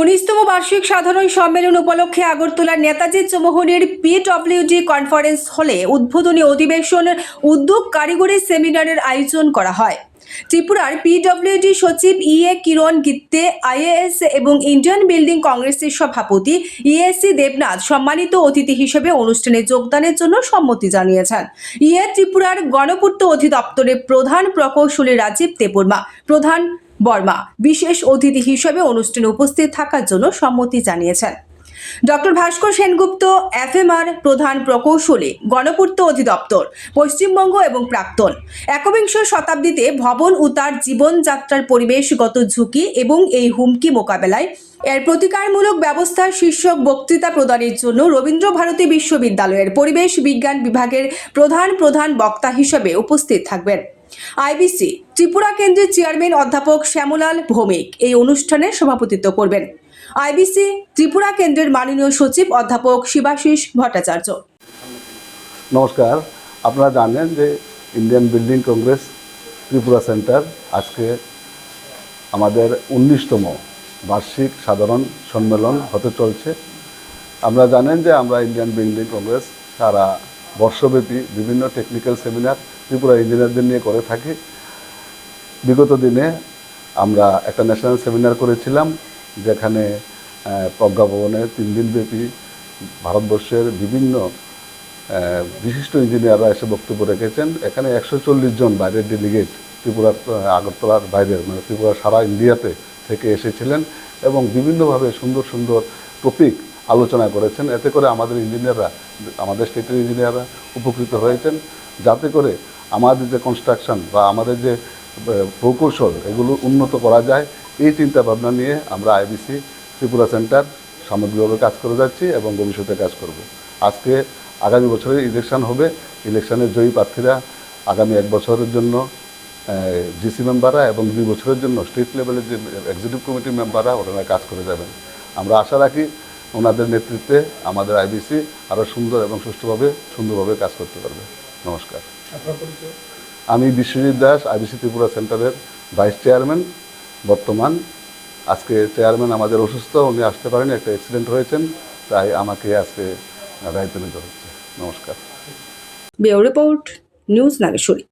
উনিশতম বার্ষিক সাধারণ সম্মেলন উপলক্ষে আগরতলার নেতাজি চৌমোহনের পিডব্লিউডি কনফারেন্স হলে উদ্বোধনী অধিবেশন উদ্যোগ কারিগরি সেমিনারের আয়োজন করা হয়। ত্রিপুরার পিডব্লিউডি সচিব ইএ কিরণ গিত্তে আইএএস এবং ইন্ডিয়ান বিল্ডিং কংগ্রেসের সভাপতি ইএসসি দেবনাথ সম্মানিত অতিথি হিসেবে অনুষ্ঠানে যোগদানের জন্য সম্মতি জানিয়েছেন। ইএ ত্রিপুরার গণপূর্ত অধিদপ্তরের প্রধান প্রকৌশলী রাজীব দেববর্মা, প্রধান বর্মা বিশেষ অতিথি হিসেবে অনুষ্ঠানে উপস্থিত থাকার জন্য সম্মতি জানিয়েছেন। ডক্টর ভাস্কর সেনগুপ্ত, এফএমআর প্রধান প্রকৌশলী, গণপূর্ত অধিদপ্তর, পশ্চিমবঙ্গ এবং প্রাক্তন। একবিংশ শতাব্দীতে ভবন উতার জীবনযাত্রার পরিবেশগত ঝুঁকি এবং এই হুমকি মোকাবেলায় এর প্রতিকারমূলক ব্যবস্থা শীর্ষক বক্তৃতা প্রদানের জন্য রবীন্দ্র ভারতী বিশ্ববিদ্যালয়ের পরিবেশ বিজ্ঞান বিভাগের প্রধান প্রধান বক্তা হিসেবে উপস্থিত থাকবেন। আইবিসি ত্রিপুরা কেন্দ্রের চেয়ারম্যান অধ্যাপক শ্যামলাল ভৌমিক এই অনুষ্ঠানে সভাপতিত্ব করবেন। আইবিসি ত্রিপুরা কেন্দ্রের মাননীয় সচিব অধ্যাপক শিবাশিস ভট্টাচার্য। নমস্কার। আপনারা জানেন যে Indian building congress Tripura centre আজকে আমাদের উনিশতম বার্ষিক সাধারণ সম্মেলন হতে চলছে। আমরা জানেন যে আমরা ইন্ডিয়ান বিল্ডিং কংগ্রেস সারা বর্ষব্যাপী বিভিন্ন টেকনিক্যাল সেমিনার ত্রিপুরা ইঞ্জিনিয়ারদের নিয়ে করে থাকি। বিগত দিনে আমরা একটা ন্যাশনাল সেমিনার করেছিলাম যেখানে আহ, প্রজ্ঞা ভবনে তিন দিনব্যাপী ভারতবর্ষের বিভিন্ন বিশিষ্ট ইঞ্জিনিয়াররা এসে বক্তব্য রেখেছেন। এখানে একশো চল্লিশ জন বাইরের ডেলিগেট ত্রিপুরার আগরতলার বাইরের মানে ত্রিপুরা সারা ইন্ডিয়াতে থেকে এসেছিলেন এবং বিভিন্নভাবে সুন্দর সুন্দর টপিক আলোচনা করেছেন। এতে করে আমাদের ইঞ্জিনিয়াররা, আমাদের স্টেটের ইঞ্জিনিয়াররা উপকৃত হয়েছেন। যাতে করে আমাদের যে কনস্ট্রাকশন বা আমাদের যে প্রকৌশল এগুলো উন্নত করা যায়, এই চিন্তা ভাবনা নিয়ে আমরা আইবিসি ত্রিপুরা সেন্টার সামগ্রিকভাবে কাজ করে যাচ্ছি এবং ভবিষ্যতে কাজ করব। আজকে আগামী বছরে ইলেকশন হবে। ইলেকশনের জয়ী প্রার্থীরা আগামী এক বছরের জন্য জিসি মেম্বাররা এবং দুই বছরের জন্য স্টেট লেভেলের যে এক্সিকিউটিভ কমিটির মেম্বাররা ওনারা কাজ করে যাবেন। আমরা আশা রাখি ওনাদের নেতৃত্বে আমাদের আইবিসি আরও সুন্দর এবং সুষ্ঠুভাবে সুন্দরভাবে কাজ করতে পারবে। নমস্কার। আমি বিশ্বজিৎ দাস আইবিসি ত্রিপুরা সেন্টারের ভাইস চেয়ারম্যান বর্তমান। আজকে চেয়ারম্যান আমাদের অসুস্থ উনি আসতে পারেন একটা অ্যাক্সিডেন্ট হয়েছেন তাই আমাকে আজকে দায়িত্ব নিতে হচ্ছে। নমস্কার। Bureau report news Nageshwari.